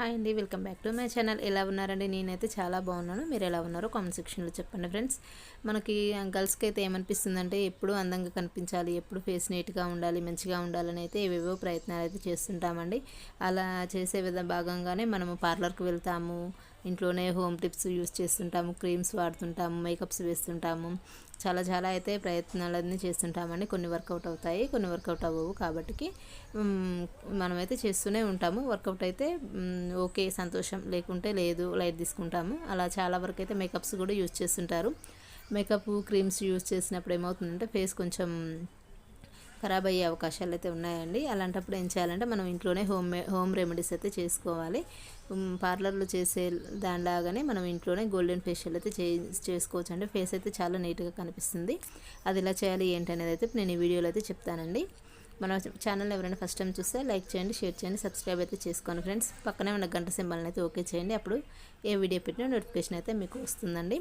Hi అండి welcome back to my channel. ఎలా ఉన్నారండి? నేనైతే చాలా బాగున్నాను. మీరు ఎలా ఉన్నారో కామెంట్ సెక్షన్లో చెప్పండి ఫ్రెండ్స్. మనకి గర్ల్స్కి అయితే ఏమనిపిస్తుందంటే ఎప్పుడు అందంగా కనిపించాలి ఎప్పుడు ఫేస్ నీట్గా ఉండాలి మంచిగా ఉండాలని అయితే ఏవేవో ప్రయత్నాలు అయితే చేస్తుంటామండి. అలా చేసే విధ భాగంగానే మనము పార్లర్కి వెళ్తాము ఇంట్లోనే హోమ్ టిప్స్ యూస్ చేస్తుంటాము క్రీమ్స్ వాడుతుంటాము మేకప్స్ వేస్తుంటాము. చాలా చాలా అయితే ప్రయత్నాలన్నీ చేస్తుంటామండి. కొన్ని వర్కౌట్ అవుతాయి కొన్ని వర్కౌట్ అవ్వవు కాబట్టి మనమైతే చేస్తూనే ఉంటాము. వర్కౌట్ అయితే ఓకే సంతోషం లేకుంటే లేదు లైట్ తీసుకుంటాము. అలా చాలా వరకు అయితే మేకప్స్ కూడా యూజ్ చేస్తుంటారు. మేకప్ క్రీమ్స్ యూజ్ చేసినప్పుడు ఏమవుతుందంటే ఫేస్ కొంచెం ఖరాబ్ అయ్యే అవకాశాలు అయితే ఉన్నాయండి. అలాంటప్పుడు ఏం చేయాలంటే మనం ఇంట్లోనే హోమ్ హోమ్ రెమెడీస్ అయితే చేసుకోవాలి. పార్లర్లో చేసే దానిలాగానే మనం ఇంట్లోనే గోల్డెన్ ఫేషియల్ అయితే చే చేసుకోవచ్చు అండి ఫేస్ అయితే చాలా నీట్గా కనిపిస్తుంది. అది ఎలా చేయాలి ఏంటి అనేది అయితే నేను ఈ వీడియోలో అయితే చెప్తానండి. మన ఛానల్ ఎవరైనా ఫస్ట్ టైం చూస్తే లైక్ చేయండి షేర్ చేయండి సబ్స్క్రైబ్ అయితే చేసుకోండి ఫ్రెండ్స్. పక్కనే ఉన్న గంట సింబల్ని అయితే ఓకే చేయండి. అప్పుడు ఏ వీడియో పెట్టినా నోటిఫికేషన్ అయితే మీకు వస్తుందండి.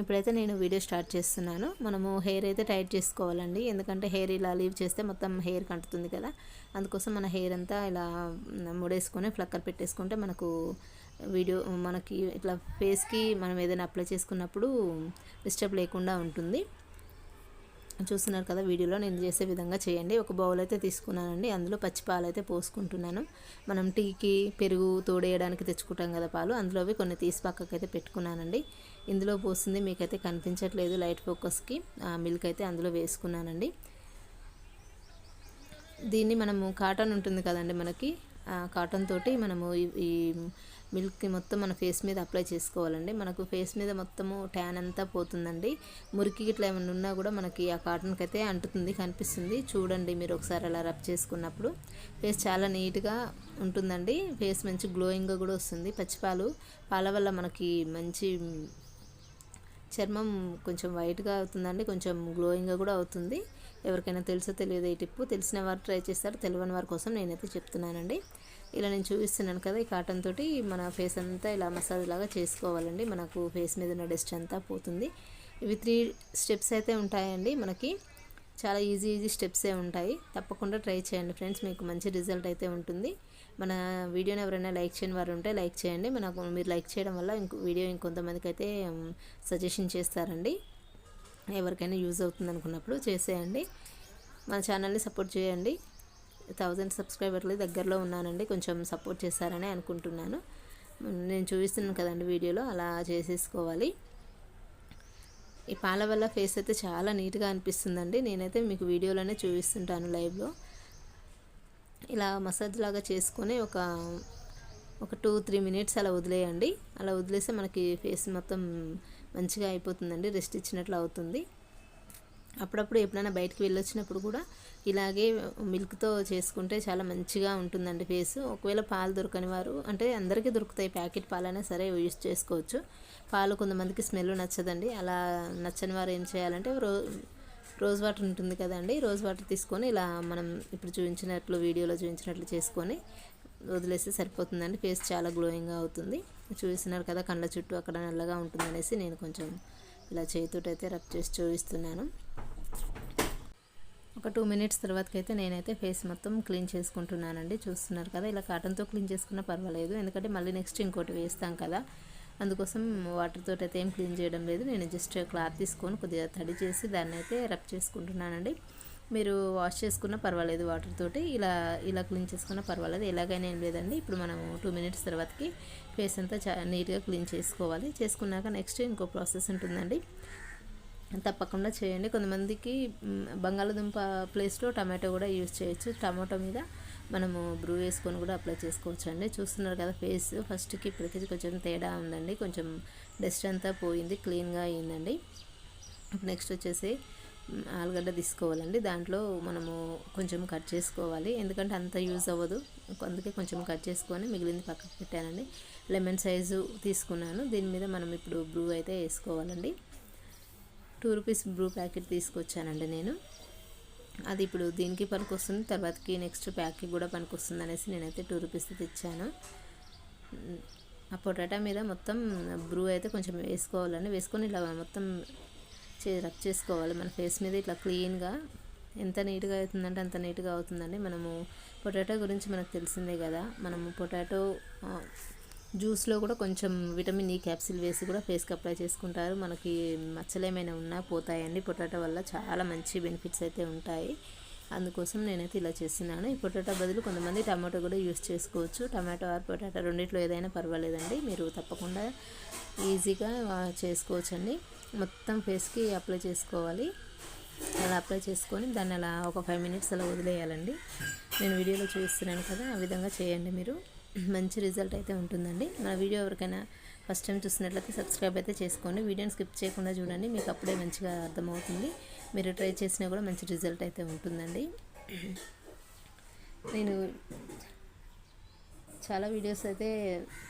ఇప్పుడైతే నేను వీడియో స్టార్ట్ చేస్తున్నాను. మనము హెయిర్ అయితే టైట్ చేసుకోవాలండి. ఎందుకంటే హెయిర్ ఇలా లీవ్ చేస్తే మొత్తం హెయిర్ కంటుతుంది కదా. అందుకోసం మన హెయిర్ అంతా ఇలా ముడేసుకొని ఫ్లక్కర్ పెట్టేసుకుంటే మనకు వీడియో మనకి ఇట్లా ఫేస్కి మనం ఏదైనా అప్లై చేసుకున్నప్పుడు డిస్టర్బ్ లేకుండా ఉంటుంది. చూస్తున్నారు కదా వీడియోలో నేను చేసే విధంగా చేయండి. ఒక బౌల్ అయితే తీసుకున్నానండి. అందులో పచ్చి పాలు అయితే పోసుకుంటున్నాను. మనం టీకి పెరుగు తోడేయడానికి తెచ్చుకుంటాం కదా పాలు. అందులో అవి కొన్ని తీసి పక్కకైతే పెట్టుకున్నానండి. ఇందులో పోస్తుంది మీకైతే కనిపించట్లేదు లైట్ ఫోకస్కి. మిల్క్ అయితే అందులో వేసుకున్నానండి. దీన్ని మనము కాటన్ ఉంటుంది కదండి మనకి కాటన్ తోటి మనము ఈ మిల్క్ మొత్తం మన ఫేస్ మీద అప్లై చేసుకోవాలండి. మనకు ఫేస్ మీద మొత్తము ట్యాన్ అంతా పోతుందండి. మురికి ఇట్లా ఏమైనా ఉన్నా కూడా మనకి ఆ కాటన్కి అయితే అంటుతుంది కనిపిస్తుంది. చూడండి మీరు ఒకసారి అలా రబ్ చేసుకున్నప్పుడు. ఫేస్ చాలా నీట్గా ఉంటుందండి. ఫేస్ మంచి గ్లోయింగ్గా కూడా వస్తుంది. పచ్చిపాలు పాల వల్ల మనకి మంచి చర్మం కొంచెం వైట్గా అవుతుందండి కొంచెం గ్లోయింగ్గా కూడా అవుతుంది. ఎవరికైనా తెలుసో తెలియదు ఈ టిప్పు తెలిసిన వారు ట్రై చేస్తారు తెలియని వారి కోసం నేనైతే చెప్తున్నానండి. ఇలా నేను చూపిస్తున్నాను కదా ఈ కాటన్ తోటి మన ఫేస్ అంతా ఇలా మసాజ్ లాగా చేసుకోవాలండి. మనకు ఫేస్ మీద ఉన్న డస్ట్ అంతా పోతుంది. ఇవి త్రీ స్టెప్స్ అయితే ఉంటాయండి మనకి. చాలా ఈజీ ఈజీ స్టెప్సే ఉంటాయి. తప్పకుండా ట్రై చేయండి ఫ్రెండ్స్ మీకు మంచి రిజల్ట్ అయితే ఉంటుంది. మన వీడియోని ఎవరైనా లైక్ చేయని వారు ఉంటే లైక్ చేయండి. మనకు మీరు లైక్ చేయడం వల్ల ఇంకో వీడియో ఇంకొంతమందికి అయితే సజెషన్ చేస్తారండి. ఎవరికైనా యూజ్ అవుతుంది అనుకున్నప్పుడు చేసేయండి. మన ఛానల్ని సపోర్ట్ చేయండి. థౌజండ్ సబ్స్క్రైబర్లు దగ్గరలో ఉన్నానండి. కొంచెం సపోర్ట్ చేస్తారని అనుకుంటున్నాను. నేను చూపిస్తున్నాను కదండి వీడియోలో అలా చేసేసుకోవాలి. ఈ పాల వల్ల ఫేస్ అయితే చాలా నీట్గా అనిపిస్తుందండి. నేనైతే మీకు వీడియోలోనే చూపిస్తుంటాను లైవ్లో. ఇలా మసాజ్ లాగా చేసుకొని ఒక ఒక టూ త్రీ మినిట్స్ అలా వదిలేయండి. అలా వదిలేస్తే మనకి ఫేస్ మొత్తం మంచిగా అయిపోతుందండి రెస్ట్ ఇచ్చినట్లు అవుతుంది. అప్పుడప్పుడు ఎప్పుడైనా బయటకు వెళ్ళొచ్చినప్పుడు కూడా ఇలాగే మిల్క్తో చేసుకుంటే చాలా మంచిగా ఉంటుందండి ఫేస్ ఒకవేళ పాలు దొరకని వారు అంటే అందరికీ దొరుకుతాయి ప్యాకెట్ పాలైనా సరే యూజ్ చేసుకోవచ్చు. పాలు కొంతమందికి స్మెల్ నచ్చదండి. అలా నచ్చని వారు ఏం చేయాలంటే రో రోజ్ వాటర్ ఉంటుంది కదండి. రోజ్ వాటర్ తీసుకొని ఇలా మనం ఇప్పుడు చూపించినట్లు వీడియోలో చూపించినట్లు చేసుకొని వదిలేస్తే సరిపోతుందండి. ఫేస్ చాలా గ్లోయింగ్గా అవుతుంది. చూపిస్తున్నారు కదా కళ్ళ చుట్టూ అక్కడ నల్లగా ఉంటుందనేసి నేను కొంచెం ఇలా చేతితోటైతే రబ్ చేసి చూపిస్తున్నాను. ఒక టూ మినిట్స్ తర్వాతకైతే నేనైతే ఫేస్ మొత్తం క్లీన్ చేసుకుంటున్నానండి. చూస్తున్నారు కదా ఇలా కాటన్తో క్లీన్ చేసుకున్నా పర్వాలేదు. ఎందుకంటే మళ్ళీ నెక్స్ట్ ఇంకోటి వేస్తాం కదా. అందుకోసం వాటర్తో అయితే ఏం క్లీన్ చేయడం లేదు. నేను జస్ట్ క్లాత్ తీసుకొని కొద్దిగా తడి చేసి దాన్ని అయితే రబ్ చేసుకుంటున్నానండి. మీరు వాష్ చేసుకున్న పర్వాలేదు వాటర్ తోటి. ఇలా ఇలా క్లీన్ చేసుకున్న పర్వాలేదు. ఎలాగైనా ఏం లేదండి. ఇప్పుడు మనం టూ మినిట్స్ తర్వాతకి ఫేస్ అంతా చా నీట్గా క్లీన్ చేసుకోవాలి. చేసుకున్నాక నెక్స్ట్ ఇంకో ప్రాసెస్ ఉంటుందండి. తప్పకుండా చేయండి. కొంతమందికి బంగాళదుంప ప్లేస్లో టమాటో కూడా యూజ్ చేయొచ్చు. టమాటో మీద మనము బ్రూ వేసుకొని కూడా అప్లై చేసుకోవచ్చు అండి చూస్తున్నారు కదా ఫేస్. ఫస్ట్కి ఇప్పటికీ కొంచెం తేడా ఉందండి. కొంచెం డస్ట్ అంతా పోయింది క్లీన్గా అయిందండి. నెక్స్ట్ వచ్చేసి ఆలుగడ్డ తీసుకోవాలండి. దాంట్లో మనము కొంచెం కట్ చేసుకోవాలి. ఎందుకంటే అంత యూజ్ అవ్వదు. అందుకే కొంచెం కట్ చేసుకొని మిగిలింది పక్కకు పెట్టానండి. లెమన్ సైజు తీసుకున్నాను. దీని మీద మనం ఇప్పుడు బ్రూ అయితే వేసుకోవాలండి. టూ రూపీస్ బ్రూ ప్యాకెట్ తీసుకొచ్చానండి నేను. అది ఇప్పుడు దీనికి పనికొస్తుంది తర్వాతకి నెక్స్ట్ ప్యాక్కి కూడా పనికొస్తుంది అనేసి నేనైతే టూ రూపీస్ తెచ్చాను. ఆ పొటాటా మీద మొత్తం బ్రూ అయితే కొంచెం వేసుకోవాలండి. వేసుకొని ఇలా మొత్తం చే రబ్ చేసుకోవాలి. మన ఫేస్ మీద ఇట్లా క్లీన్గా ఎంత నీట్గా అవుతుందంటే అంత నీట్గా అవుతుందండి. మనము పొటాటో గురించి మనకు తెలిసిందే కదా. మనము పొటాటో జ్యూస్లో కూడా కొంచెం విటమిన్ ఈ క్యాప్సిల్ వేసి కూడా ఫేస్కి అప్లై చేసుకుంటారు. మనకి మచ్చలు ఏమైనా ఉన్నా పోతాయండి. పొటాటో వల్ల చాలా మంచి బెనిఫిట్స్ అయితే ఉంటాయి. అందుకోసం నేనైతే ఇలా చేస్తున్నాను. ఈ పొటాటో బదులు కొంతమంది టమాటో కూడా యూస్ చేసుకోవచ్చు. టమాటో ఆర్ పొటాటో రెండిట్లో ఏదైనా పర్వాలేదండి. మీరు తప్పకుండా ఈజీగా చేసుకోవచ్చండి. మొత్తం ఫేస్కి అప్లై చేసుకోవాలి. అలా అప్లై చేసుకొని దాన్ని అలా ఒక ఫైవ్ మినిట్స్ అలా వదిలేయాలండి. నేను వీడియోలో చూపిస్తున్నాను కదా ఆ విధంగా చేయండి మీరు. మంచి రిజల్ట్ అయితే ఉంటుందండి. మన వీడియో ఎవరికైనా ఫస్ట్ టైం చూసినట్లయితే సబ్స్క్రైబ్ అయితే చేసుకోండి. వీడియోని స్కిప్ చేయకుండా చూడండి. మీకు అప్పుడే మంచిగా అర్థమవుతుంది. మీరు ట్రై చేసినా కూడా మంచి రిజల్ట్ అయితే ఉంటుందండి. నేను చాలా వీడియోస్ అయితే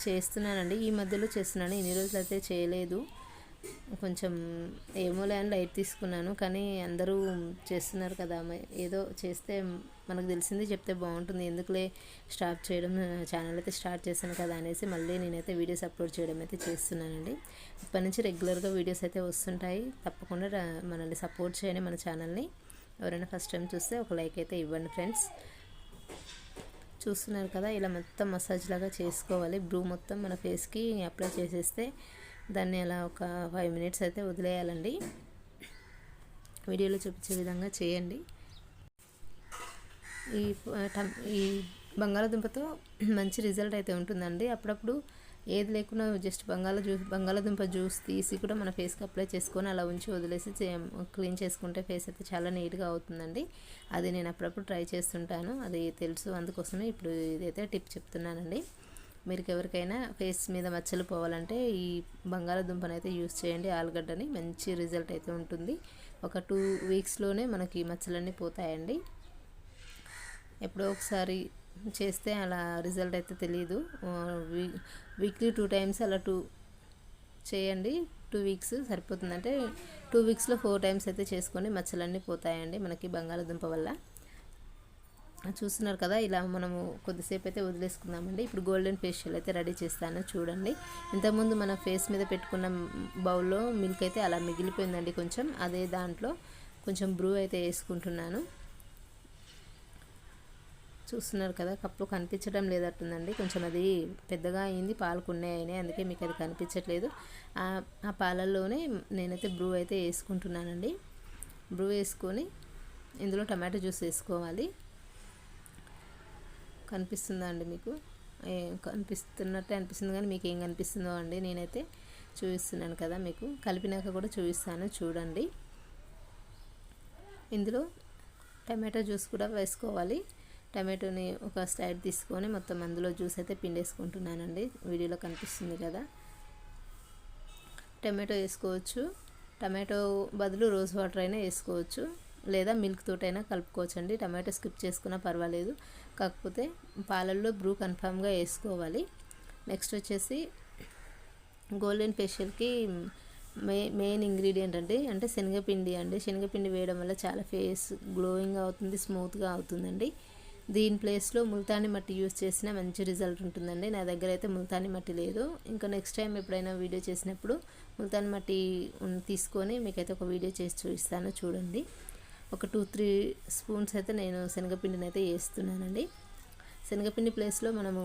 చేస్తున్నానండి. ఈ మధ్యలో చేస్తున్నాను. ఇన్ని రోజులు అయితే చేయలేదు. కొంచెం ఏమో లేని లైట్ తీసుకున్నాను. కానీ అందరూ చేస్తున్నారు కదా. ఏదో చేస్తే మనకు తెలిసింది చెప్తే బాగుంటుంది. ఎందుకులే స్టాప్ చేయడం ఛానల్ అయితే స్టార్ట్ చేశాను కదా అనేసి మళ్ళీ నేనైతే వీడియోస్ అప్లోడ్ చేయడం అయితే చేస్తున్నానండి. ఇప్పటి నుంచి రెగ్యులర్గా వీడియోస్ అయితే వస్తుంటాయి. తప్పకుండా మనల్ని సపోర్ట్ చేయండి మన ఛానల్ని ఎవరైనా ఫస్ట్ టైం చూస్తే ఒక లైక్ అయితే ఇవ్వండి ఫ్రెండ్స్ చూస్తున్నారు కదా ఇలా మొత్తం మసాజ్ లాగా చేసుకోవాలి. బ్రూ మొత్తం మన ఫేస్కి అప్లై చేసేస్తే దాన్ని అలా ఒక ఫైవ్ మినిట్స్ అయితే వదిలేయాలండి. వీడియోలో చూపించే విధంగా చేయండి. ఈ ఈ బంగాళాదుంపతో మంచి రిజల్ట్ అయితే ఉంటుందండి. అప్పుడప్పుడు ఏది లేకుండా జస్ట్ బంగాళ జ్యూస్ బంగాళాదుంప జ్యూస్ తీసి కూడా మన ఫేస్కి అప్లై చేసుకొని అలా ఉంచి వదిలేసి క్లీన్ చేసుకుంటే ఫేస్ అయితే చాలా నీట్గా అవుతుందండి. అది నేను అప్పుడప్పుడు ట్రై చేస్తుంటాను. అది తెలుసు అందుకోసమే ఇప్పుడు ఇదైతే టిప్ చెప్తున్నానండి. మీరు ఎవరికైనా ఫేస్ మీద మచ్చలు పోవాలంటే ఈ బంగాళాదుంపను అయితే యూస్ చేయండి. ఆలుగడ్డని మంచి రిజల్ట్ అయితే ఉంటుంది. ఒక టూ వీక్స్లోనే మనకి మచ్చలన్నీ పోతాయండి. ఎప్పుడో ఒకసారి చేస్తే అలా రిజల్ట్ అయితే తెలియదు వీక్లీ టూ టైమ్స్ అలా టూ చేయండి. టూ వీక్స్ సరిపోతుందంటే టూ వీక్స్లో ఫోర్ టైమ్స్ అయితే చేసుకొని మచ్చలన్నీ పోతాయండి మనకి బంగాళాదుంప వల్ల. చూస్తున్నారు కదా ఇలా మనము కొద్దిసేపు అయితే వదిలేసుకుందామండి. ఇప్పుడు గోల్డెన్ ఫేషియల్ అయితే రెడీ చేస్తాను చూడండి. ఇంతకుముందు మన ఫేస్ మీద పెట్టుకున్న బౌల్లో మిల్క్ అయితే అలా మిగిలిపోయిందండి కొంచెం. అదే దాంట్లో కొంచెం బ్రూ అయితే వేసుకుంటున్నాను. చూస్తున్నారు కదా కప్పు కనిపించడం లేదట్టుందండి. కొంచెం అది పెద్దగా అయింది పాలు కొన్ని అయినాయి. అందుకే మీకు అది కనిపించట్లేదు. ఆ పాలల్లోనే నేనైతే బ్రూ అయితే వేసుకుంటున్నానండి. బ్రూ వేసుకొని ఇందులో టమాటో జ్యూస్ వేసుకోవాలి. కనిపిస్తుందా అండి మీకు? కనిపిస్తున్నట్టే అనిపిస్తుంది కానీ మీకు ఏం కనిపిస్తుందో అండి నేనైతే చూపిస్తున్నాను కదా మీకు. కలిపినాక కూడా చూపిస్తాను చూడండి. ఇందులో టమాటో జ్యూస్ కూడా వేసుకోవాలి. టమాటోని ఒక సైడ్ తీసుకొని మొత్తం అందులో జ్యూస్ అయితే పిండేసుకుంటున్నానండి. వీడియోలో కనిపిస్తుంది కదా. టమాటో వేసుకోవచ్చు. టమాటో బదులు రోజ్ వాటర్ అయినా వేసుకోవచ్చు. లేదా మిల్క్ తోటైనా కలుపుకోవచ్చు అండి టమాటో స్కిప్ చేసుకున్నా పర్వాలేదు. కాకపోతే పాలల్లో బ్రూ కన్ఫామ్గా వేసుకోవాలి. నెక్స్ట్ వచ్చేసి గోల్డెన్ ఫేషియల్కి మే మెయిన్ ఇంగ్రీడియంట్ అండి. అంటే శనగపిండి అండి. శనగపిండి వేయడం వల్ల చాలా ఫేస్ గ్లోయింగ్ అవుతుంది స్మూత్గా అవుతుందండి. దీని ప్లేస్లో ముల్తాని మట్టి యూస్ చేసినా మంచి రిజల్ట్ ఉంటుందండి. నా దగ్గర అయితే ముల్తాని మట్టి లేదు. ఇంకా నెక్స్ట్ టైం ఎప్పుడైనా వీడియో చేసినప్పుడు ముల్తాని మట్టి తీసుకొని మీకైతే ఒక వీడియో చేసి చూపిస్తాను చూడండి. ఒక టూ త్రీ స్పూన్స్ అయితే నేను శనగపిండిని అయితే వేస్తున్నానండి. శనగపిండి ప్లేస్లో మనము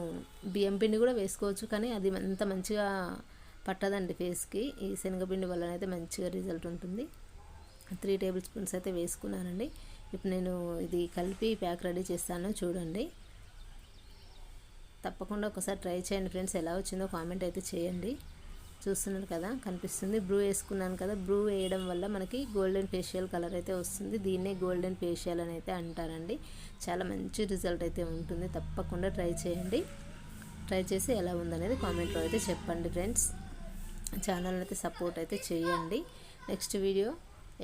బియ్యం పిండి కూడా వేసుకోవచ్చు కానీ అది అంత మంచిగా పట్టదండి ఫేస్కి. ఈ శనగపిండి వల్ల అయితే మంచిగా రిజల్ట్ ఉంటుంది. త్రీ టేబుల్ స్పూన్స్ అయితే వేసుకున్నానండి. ఇప్పుడు నేను ఇది కలిపి ప్యాక్ రెడీ చేస్తాను చూడండి. తప్పకుండా ఒకసారి ట్రై చేయండి ఫ్రెండ్స్ ఎలా వచ్చిందో కామెంట్ అయితే చేయండి. చూస్తున్నారు కదా కనిపిస్తుంది. బ్రూ వేసుకున్నాను కదా బ్రూ వేయడం వల్ల మనకి గోల్డెన్ ఫేషియల్ కలర్ అయితే వస్తుంది. దీన్నే గోల్డెన్ ఫేషియల్ అని అయితే అంటారండి. చాలా మంచి రిజల్ట్ అయితే ఉంటుంది. తప్పకుండా ట్రై చేయండి. ట్రై చేసి ఎలా ఉందనేది కామెంట్లో అయితే చెప్పండి ఫ్రెండ్స్. ఛానల్ అయితే సపోర్ట్ అయితే చేయండి. నెక్స్ట్ వీడియో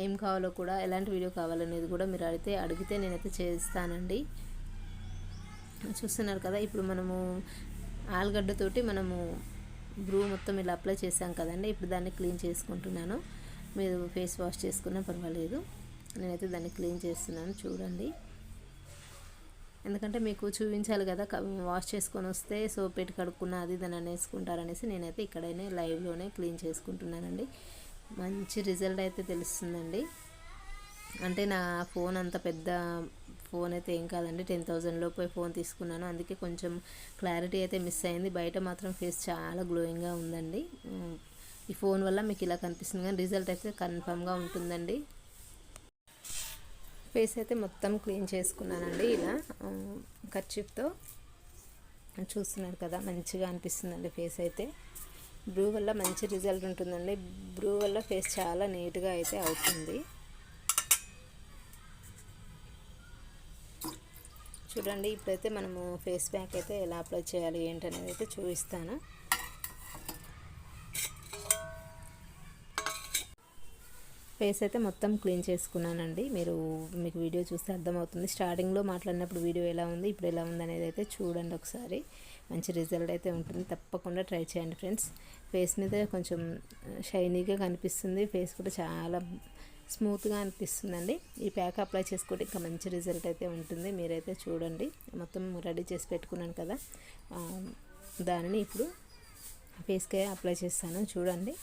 ఏం కావాలో కూడా ఎలాంటి వీడియో కావాలనేది కూడా మీరు అడిగితే అడిగితే నేనైతే చేస్తానండి. చూస్తున్నారు కదా ఇప్పుడు మనము ఆలుగడ్డతోటి మనము బ్రూ మొత్తం ఇలా అప్లై చేసాం కదండి ఇప్పుడు దాన్ని క్లీన్ చేసుకుంటున్నాను. మీరు ఫేస్ వాష్ చేసుకున్నా పర్వాలేదు. నేనైతే దాన్ని క్లీన్ చేస్తున్నాను చూడండి. ఎందుకంటే మీకు చూపించాలి కదా వాష్ చేసుకొని వస్తే సోప్ పెట్టి కడుక్కున్న అది దాన్ని అనేసుకుంటారనేసి నేనైతే ఇక్కడైనా లైవ్లోనే క్లీన్ చేసుకుంటున్నానండి. మంచి రిజల్ట్ అయితే తెలుస్తుందండి. అంటే నా ఫోన్ అంత పెద్ద ఫోన్ అయితే ఏం కాదండి. టెన్ థౌజండ్ లోపు ఫోన్ తీసుకున్నాను. అందుకే కొంచెం క్లారిటీ అయితే మిస్ అయింది. బయట మాత్రం ఫేస్ చాలా గ్లోయింగ్గా ఉందండి. ఈ ఫోన్ వల్ల మీకు ఇలా కనిపిస్తుంది కానీ రిజల్ట్ అయితే కన్ఫామ్గా ఉంటుందండి. ఫేస్ అయితే మొత్తం క్లీన్ చేసుకున్నానండి ఇలా. కర్చిప్తో చూస్తున్నారు కదా మంచిగా అనిపిస్తుందండి ఫేస్ అయితే. బ్రూ వల్ల మంచి రిజల్ట్ ఉంటుందండి. బ్రూ వల్ల ఫేస్ చాలా నీట్గా అయితే అవుతుంది. చూడండి ఇప్పుడైతే మనము ఫేస్ ప్యాక్ అయితే ఎలా అప్లై చేయాలి ఏంటనేది అయితే చూపిస్తాను. ఫేస్ అయితే మొత్తం క్లీన్ చేసుకున్నానండి. మీరు మీకు వీడియో చూస్తే అర్థమవుతుంది. స్టార్టింగ్లో మాట్లాడినప్పుడు వీడియో ఎలా ఉంది ఇప్పుడు ఎలా ఉంది అనేది అయితే చూడండి ఒకసారి. మంచి రిజల్ట్ అయితే ఉంటుంది. తప్పకుండా ట్రై చేయండి ఫ్రెండ్స్ ఫేస్ మీద కొంచెం uh, షైనీగా కనిపిస్తుంది. ఫేస్ కూడా చాలా స్మూత్గా అనిపిస్తుందండి. ఈ ప్యాక్ అప్లై చేసుకుంటే ఇంకా మంచి రిజల్ట్ అయితే ఉంటుంది. మీరైతే చూడండి. మొత్తం రెడీ చేసి పెట్టుకున్నాను కదా. దానిని ఇప్పుడు ఫేస్కే అప్లై చేస్తాను. చూడండి.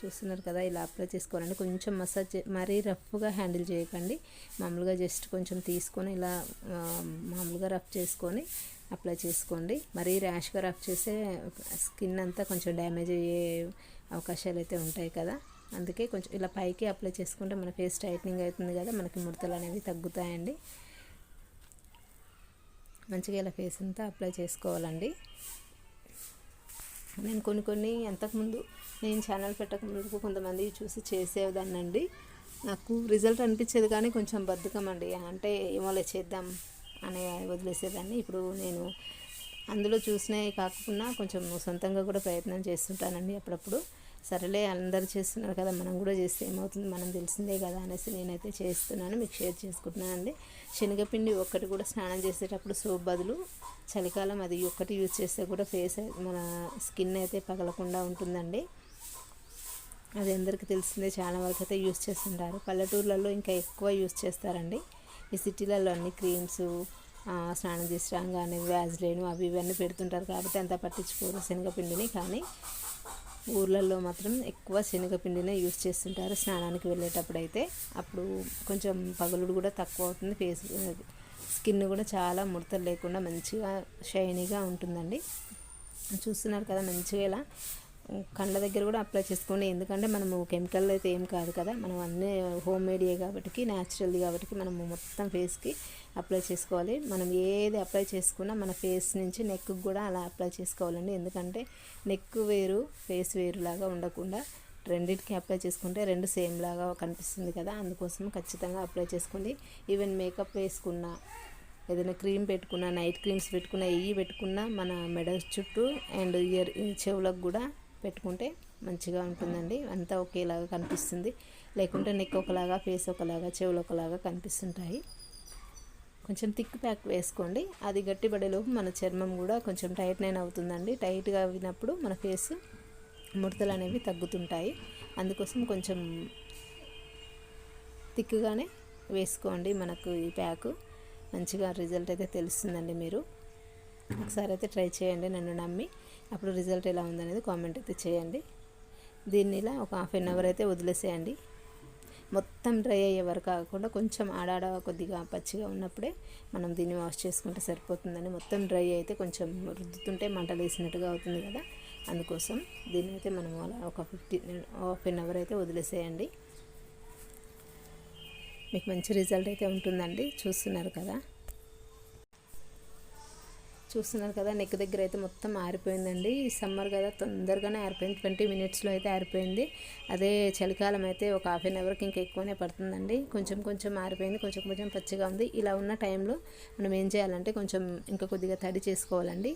చూస్తున్నారు కదా ఇలా అప్లై చేసుకోవాలండి కొంచెం మసాజ్ మరీ రఫ్గా హ్యాండిల్ చేయకండి. మామూలుగా జస్ట్ కొంచెం తీసుకొని ఇలా మామూలుగా రఫ్ చేసుకొని అప్లై చేసుకోండి. మరీ ర్యాష్గా రఫ్ చేస్తే స్కిన్ అంతా కొంచెం డ్యామేజ్ అయ్యే అవకాశాలు అయితే ఉంటాయి కదా. అందుకే కొంచెం ఇలా పైకి అప్లై చేసుకుంటే మన ఫేస్ టైట్నింగ్ అవుతుంది కదా మనకి ముడతలు అనేవి తగ్గుతాయండి. మంచిగా ఇలా ఫేస్ అంతా అప్లై చేసుకోవాలండి. నేను కొన్ని కొన్ని అంతకుముందు నేను ఛానల్ పెట్టక ముందు కొంతమంది చూసి చేసేదాన్నండి నాకు రిజల్ట్ అనిపించేది కానీ కొంచెం బద్ధకం అండి అంటే ఏమోలే చేద్దాం అని వదిలేసేదాన్ని. ఇప్పుడు నేను అందులో చూసినవి కాకుండా కొంచెం సొంతంగా కూడా ప్రయత్నం చేస్తుంటానండి అప్పుడప్పుడు. సరేలే అందరు చేస్తున్నారు కదా మనం కూడా చేస్తే ఏమవుతుంది? మనం తెలిసిందే కదా అనేసి నేనైతే చేస్తున్నాను. మీకు షేర్ చేసుకుంటున్నానండి. శనగపిండి ఒక్కటి కూడా స్నానం చేసేటప్పుడు సోప్ బదులు చలికాలం అది ఒక్కటి యూజ్ చేస్తే కూడా ఫేస్ మన స్కిన్ అయితే పగలకుండా ఉంటుందండి. అది అందరికీ తెలిసిందే చాలా వరకు అయితే యూస్ చేస్తుంటారు. పల్లెటూర్లలో ఇంకా ఎక్కువ యూస్ చేస్తారండి. ఈ సిటీలలో అన్ని క్రీమ్స్ స్నానం చేసి రాగానే వ్యాజ్లైన్ అవి ఇవన్నీ పెడుతుంటారు కాబట్టి అంత పట్టించుకోరు శనగపిండిని. కానీ ఊర్లలో మాత్రం ఎక్కువ శనగపిండినే యూస్ చేస్తుంటారు స్నానానికి వెళ్ళేటప్పుడు అయితే అప్పుడు కొంచెం పగులుడు కూడా తక్కువ అవుతుంది. ఫేస్ స్కిన్ కూడా చాలా ముడతలు లేకుండా మంచిగా షైనీగా ఉంటుందండి. చూస్తున్నారు కదా మంచిగా ఇలా కండ దగ్గర కూడా అప్లై చేసుకోండి. ఎందుకంటే మనము కెమికల్ అయితే ఏం కాదు కదా. మనం అన్నీ హోమ్ మేడియే కాబట్టి న్యాచురల్ది కాబట్టి మనము మొత్తం ఫేస్కి అప్లై చేసుకోవాలి. మనం ఏది అప్లై చేసుకున్నా మన ఫేస్ నుంచి నెక్ కూడా అలా అప్లై చేసుకోవాలండి. ఎందుకంటే నెక్ వేరు ఫేస్ వేరు లాగా ఉండకుండా రెండింటికి అప్లై చేసుకుంటే రెండు సేమ్ లాగా కనిపిస్తుంది కదా. అందుకోసం ఖచ్చితంగా అప్లై చేసుకోండి. ఈవెన్ మేకప్ వేసుకున్నా ఏదైనా క్రీమ్ పెట్టుకున్నా నైట్ క్రీమ్స్ పెట్టుకున్నా ఇవి పెట్టుకున్నా మన మెడ చుట్టూ అండ్ ఇయర్ చెవులకు కూడా పెట్టుకుంటే మంచిగా ఉంటుందండి. అంతా ఒకేలాగా కనిపిస్తుంది. లేకుంటే నెక్ ఒకలాగా ఫేస్ ఒకలాగా చెవులు ఒకలాగా కనిపిస్తుంటాయి. కొంచెం థిక్ ప్యాక్ వేసుకోండి. అది గట్టిపడేలోపు మన చర్మం కూడా కొంచెం టైట్నైన్ అవుతుందండి. టైట్గా అయినప్పుడు మన ఫేస్ ముడతలు అనేవి తగ్గుతుంటాయి. అందుకోసం కొంచెం థిక్గానే వేసుకోండి. మనకు ఈ ప్యాకు మంచిగా రిజల్ట్ అయితే తెలుస్తుందండి మీరు. ఒకసారి అయితే ట్రై చేయండి నన్ను నమ్మి. అప్పుడు రిజల్ట్ ఎలా ఉందనేది కామెంట్ అయితే చేయండి. దీన్ని ఇలా ఒక హాఫ్ అన్ అవర్ అయితే వదిలేసేయండి. మొత్తం డ్రై అయ్యే వరకు కాకుండా కొంచెం ఆడాడ కొద్దిగా పచ్చిగా ఉన్నప్పుడే మనం దీన్ని వాష్ చేసుకుంటే సరిపోతుందని మొత్తం డ్రై అయితే కొంచెం రుద్దుతుంటే మంటలు వేసినట్టుగా అవుతుంది కదా. అందుకోసం దీన్ని అయితే మనం అలా ఒక ఫిఫ్టీన్ హాఫ్ అన్ అవర్ అయితే వదిలేసేయండి. మీకు మంచి రిజల్ట్ అయితే ఉంటుందండి. చూస్తున్నారు కదా. చూస్తున్నారు కదా నెక్ దగ్గర అయితే మొత్తం ఆరిపోయిందండి. ఈ సమ్మర్ కదా తొందరగానే ఆరిపోయింది. ట్వంటీ మినిట్స్లో అయితే ఆరిపోయింది. అదే చలికాలం అయితే ఒక హాఫ్ అన్ అవర్కి ఇంకా ఎక్కువనే పడుతుందండి. కొంచెం కొంచెం ఆరిపోయింది. కొంచెం కొంచెం పచ్చిగా ఉంది. ఇలా ఉన్న టైంలో మనం ఏం చేయాలంటే కొంచెం ఇంకా కొద్దిగా తడి చేసుకోవాలండి.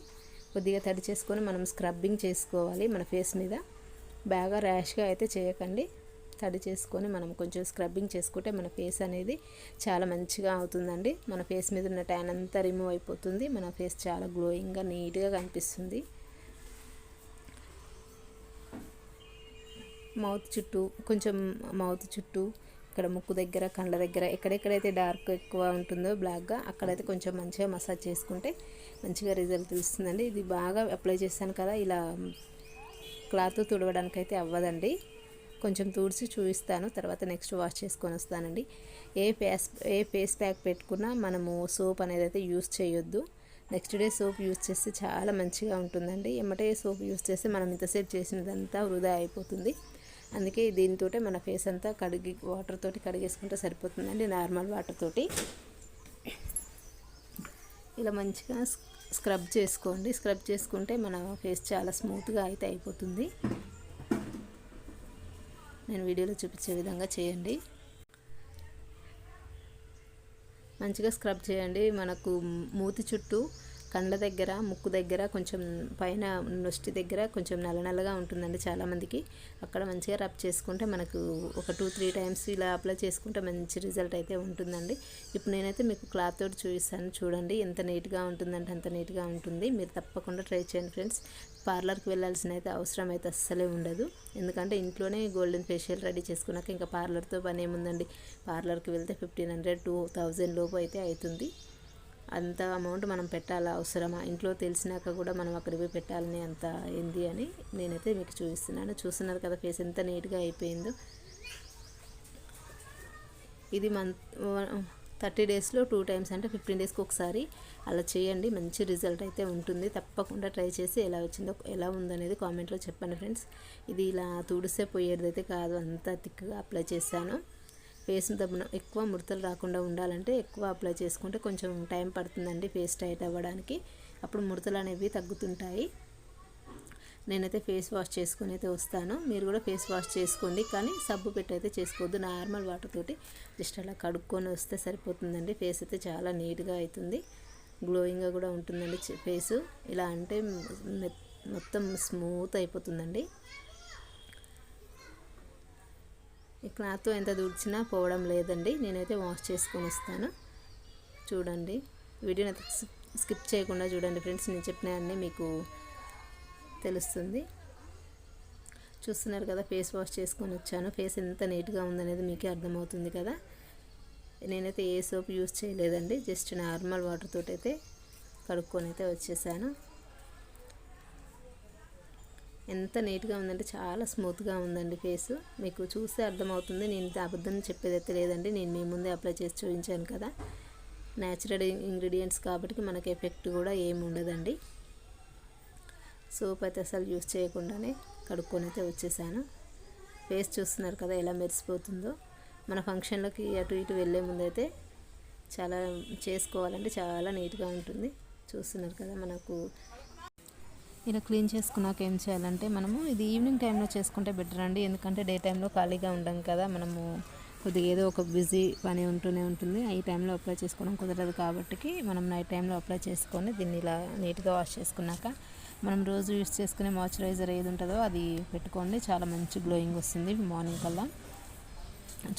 కొద్దిగా తడి చేసుకొని మనం స్క్రబ్బింగ్ చేసుకోవాలి మన ఫేస్ మీద. బాగా ర్యాష్గా అయితే చేయకండి. తడి చేసుకొని మనం కొంచెం స్క్రబ్బింగ్ చేసుకుంటే మన ఫేస్ అనేది చాలా మంచిగా అవుతుందండి. మన ఫేస్ మీద ఉన్న ట్యాన్ అంతా రిమూవ్ అయిపోతుంది. మన ఫేస్ చాలా గ్లోయింగ్గా నీట్గా కనిపిస్తుంది. మౌత్ చుట్టూ కొంచెం మౌత్ చుట్టూ ఇక్కడ ముక్కు దగ్గర కళ్ళ దగ్గర ఎక్కడెక్కడైతే డార్క్ ఎక్కువ ఉంటుందో బ్లాక్గా అక్కడైతే కొంచెం మంచిగా మసాజ్ చేసుకుంటే మంచిగా రిజల్ట్ తెలుస్తుందండి. ఇది బాగా అప్లై చేశాను కదా ఇలా క్లాత్ తుడవడానికి అయితే అవ్వదండి. కొంచెం తుడిచి చూపిస్తాను తర్వాత నెక్స్ట్ వాష్ చేసుకొని వస్తానండి. ఏ ఫేస్ ఏ ఫేస్ ప్యాక్ పెట్టుకున్నా మనము సోప్ అనేది అయితే యూస్ చేయొద్దు. నెక్స్ట్ డే సోప్ యూస్ చేస్తే చాలా మంచిగా ఉంటుందండి. ఎమ్మటే సోప్ యూస్ చేస్తే మనం ఇంతసేపు చేసినదంతా వృధా అయిపోతుంది. అందుకే దీంతో మన ఫేస్ అంతా కడిగి వాటర్ తోటి కడిగేసుకుంటే సరిపోతుందండి నార్మల్ వాటర్ తోటి. ఇలా మంచిగా స్క్రబ్ చేసుకోండి. స్క్రబ్ చేసుకుంటే మన ఫేస్ చాలా స్మూత్గా అయితే అయిపోతుంది. నేను వీడియోలో చూపించే విధంగా చేయండి. మంచిగా స్క్రబ్ చేయండి. మనకు మూతి చుట్టూ కండ్ల దగ్గర ముక్కు దగ్గర కొంచెం పైన నొష్టి దగ్గర కొంచెం నల్ల నల్లగా ఉంటుందండి చాలామందికి. అక్కడ మంచిగా రబ్ చేసుకుంటే మనకు ఒక టూ త్రీ టైమ్స్ ఇలా అప్లై చేసుకుంటే మంచి రిజల్ట్ అయితే ఉంటుందండి. ఇప్పుడు నేనైతే మీకు క్లాత్ తోటి చూపిస్తాను. చూడండి ఎంత నీట్గా ఉంటుందంటే అంత నీట్గా ఉంటుంది. మీరు తప్పకుండా ట్రై చేయండి ఫ్రెండ్స్. పార్లర్కి వెళ్ళాల్సిన అయితే అవసరం అయితే అస్సలే ఉండదు. ఎందుకంటే ఇంట్లోనే గోల్డెన్ ఫేషియల్ రెడీ చేసుకున్నాక ఇంకా పార్లర్తో పని ఏముందండి? పార్లర్కి వెళ్తే ఫిఫ్టీన్ హండ్రెడ్ టూ థౌజండ్ లోపు అయితే అవుతుంది అంత అమౌంట్ మనం పెట్టాలా? అవసరమా? ఇంట్లో తెలిసినాక కూడా మనం అక్కడికి పోయి పెట్టాలని అంత ఏంది అని నేనైతే మీకు చూపిస్తున్నాను. చూస్తున్నారు కదా ఫేస్ ఎంత నీట్గా అయిపోయిందో. ఇది మంత్ థర్టీ డేస్లో టూ టైమ్స్ అంటే ఫిఫ్టీన్ డేస్కి ఒకసారి అలా చేయండి మంచి రిజల్ట్ అయితే ఉంటుంది. తప్పకుండా ట్రై చేసి ఎలా వచ్చిందో ఎలా ఉందనేది కామెంట్లో చెప్పండి ఫ్రెండ్స్. ఇది ఇలా తుడిసే పోయేది అయితే కాదు అంత థిక్గా అప్లై చేశాను. ఫేస్ దబ్బున ఎక్కువ ముడతలు రాకుండా ఉండాలంటే ఎక్కువ అప్లై చేసుకుంటే కొంచెం టైం పడుతుందండి ఫేస్ టైట్ అవ్వడానికి. అప్పుడు ముడతలు అనేవి తగ్గుతుంటాయి. నేనైతే ఫేస్ వాష్ చేసుకుని అయితే వస్తాను. మీరు కూడా ఫేస్ వాష్ చేసుకోండి కానీ సబ్బు పెట్టి అయితే చేసుకోవద్దు. నార్మల్ వాటర్ తోటి జస్ట్ అలా కడుక్కొని వస్తే సరిపోతుందండి. ఫేస్ అయితే చాలా నీట్గా అవుతుంది. గ్లోయింగ్గా కూడా ఉంటుందండి ఫేస్. ఇలా అంటే మొత్తం స్మూత్ అయిపోతుందండి. ఈ క్లాత్ ఎంత దూడ్చినా పోవడం లేదండి. నేనైతే వాష్ చేసుకొని వస్తాను. చూడండి. వీడియో స్కిప్ చేయకుండా చూడండి ఫ్రెండ్స్. నేను చెప్పినవన్నీ మీకు తెలుస్తుంది. చూస్తున్నారు కదా ఫేస్ వాష్ చేసుకొని వచ్చాను. ఫేస్ ఎంత నీట్గా ఉందనేది మీకే అర్థమవుతుంది కదా. నేనైతే ఏ సోప్ యూస్ చేయలేదండి. జస్ట్ నార్మల్ వాటర్ అయితే కడుక్కొని అయితే వచ్చేసాను. ఎంత నీట్గా ఉందంటే చాలా స్మూత్గా ఉందండి ఫేస్. మీకు చూస్తే అర్థమవుతుంది. నేను అబద్ధం చెప్పేదైతే లేదండి. నేను మీ ముందే అప్లై చేసి చూపించాను కదా. న్యాచురల్ ఇంగ్రీడియంట్స్ కాబట్టి మనకి ఎఫెక్ట్ కూడా ఏమి ఉండదండి. సోప్ అయితే అసలు యూస్ చేయకుండానే కడుక్కొని అయితే వచ్చేసాను. ఫేస్ చూస్తున్నారు కదా ఎలా మెరిసిపోతుందో. మన ఫంక్షన్లోకి అటు ఇటు వెళ్ళే ముందైతే చాలా చేసుకోవాలంటే చాలా నీట్గా ఉంటుంది. చూస్తున్నారు కదా మనకు. ఇలా క్లీన్ చేసుకున్నాక ఏం చేయాలంటే మనము ఇది ఈవినింగ్ టైంలో చేసుకుంటే బెటర్ అండి. ఎందుకంటే డే టైంలో ఖాళీగా ఉండం కదా. మనము కొద్దిగా ఏదో ఒక బిజీ పని ఉంటూనే ఉంటుంది. ఈ టైంలో అప్లై చేసుకోవడం కుదరదు కాబట్టి మనం నైట్ టైంలో అప్లై చేసుకొని దీన్ని ఇలా నీట్గా వాష్ చేసుకున్నాక మనం రోజు యూస్ చేసుకునే మాయిశ్చరైజర్ ఏది ఉంటుందో అది పెట్టుకోండి. చాలా మంచి గ్లోయింగ్ వస్తుంది. మార్నింగ్ కల్లా.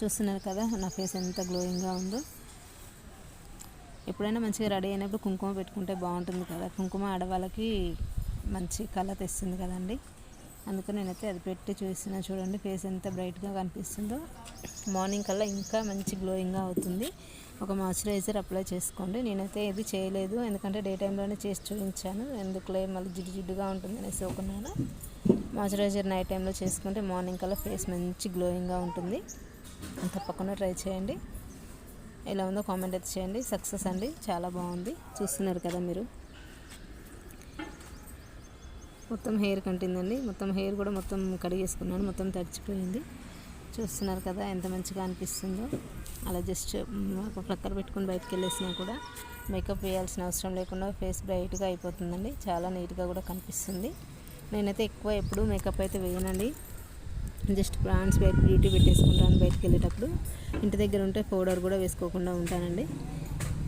చూస్తున్నారు కదా నా ఫేస్ ఎంత గ్లోయింగ్గా ఉందో. ఎప్పుడైనా మంచిగా రెడీ అయినప్పుడు కుంకుమ పెట్టుకుంటే బాగుంటుంది కదా. కుంకుమ ఆడవాళ్ళకి మంచి కళ తెస్తుంది కదండి. అందుకని నేనైతే అది పెట్టి చూస్తున్నా చూడండి ఫేస్ ఎంత బ్రైట్గా కనిపిస్తుందో. మార్నింగ్ కల్లా ఇంకా మంచి గ్లోయింగ్గా అవుతుంది. ఒక మాయిశ్చరైజర్ అప్లై చేసుకోండి. నేనైతే ఇది చేయలేదు ఎందుకంటే డే టైంలోనే చేసి చూపించాను. ఎందుకులే మళ్ళీ జిడ్డు జిడ్డుగా ఉంటుంది అనేసి ఒకనాడు మాయిశ్చరైజర్ నైట్ టైంలో చేసుకుంటే మార్నింగ్ కల్లా ఫేస్ మంచి గ్లోయింగ్గా ఉంటుంది. తప్పకుండా ట్రై చేయండి. ఎలా ఉందో కామెంట్ అయితే చేయండి. సక్సెస్ అండి. చాలా బాగుంది. చూస్తున్నారు కదా మీరు. మొత్తం హెయిర్ కంటిందండి. మొత్తం హెయిర్ కూడా మొత్తం కడిగేసుకున్నాను. మొత్తం తడిచిపోయింది. చూస్తున్నారు కదా ఎంత మంచిగా అనిపిస్తుందో. అలా జస్ట్ ఒక ఫ్లక్కర్ పెట్టుకుని బయటకు వెళ్ళేసినా కూడా మేకప్ వేయాల్సిన అవసరం లేకుండా ఫేస్ బ్రైట్గా అయిపోతుందండి. చాలా నీట్గా కూడా కనిపిస్తుంది. నేనైతే ఎక్కువ ఎప్పుడు మేకప్ అయితే వేయనండి. జస్ట్ ప్లాన్స్ బయట బ్యూటీ పెట్టేసుకుంటాను బయటకు వెళ్ళేటప్పుడు ఇంటి దగ్గర ఉంటే పౌడర్ కూడా వేసుకోకుండా ఉంటానండి.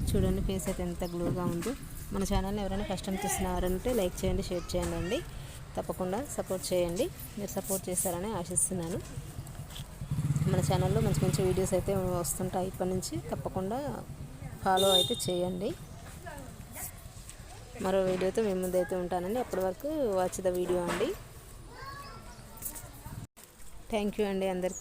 చూడండి ఫేస్ అయితే ఎంత గ్లోగా ఉందో. మన ఛానల్ని ఎవరైనా కష్టం చూస్తున్నారంటే లైక్ చేయండి షేర్ చేయండి అండి. తప్పకుండా సపోర్ట్ చేయండి. మీరు సపోర్ట్ చేస్తారని ఆశిస్తున్నాను. మన ఛానల్లో మంచి మంచి వీడియోస్ అయితే వస్తుంటాయి ఇప్పటి నుంచి తప్పకుండా ఫాలో అయితే చేయండి. మరో వీడియోతో మేము ముందైతే ఉంటానండి. అప్పటి వరకు వాచ్ ద వీడియో అండి. థ్యాంక్ యూ అండి అందరికీ.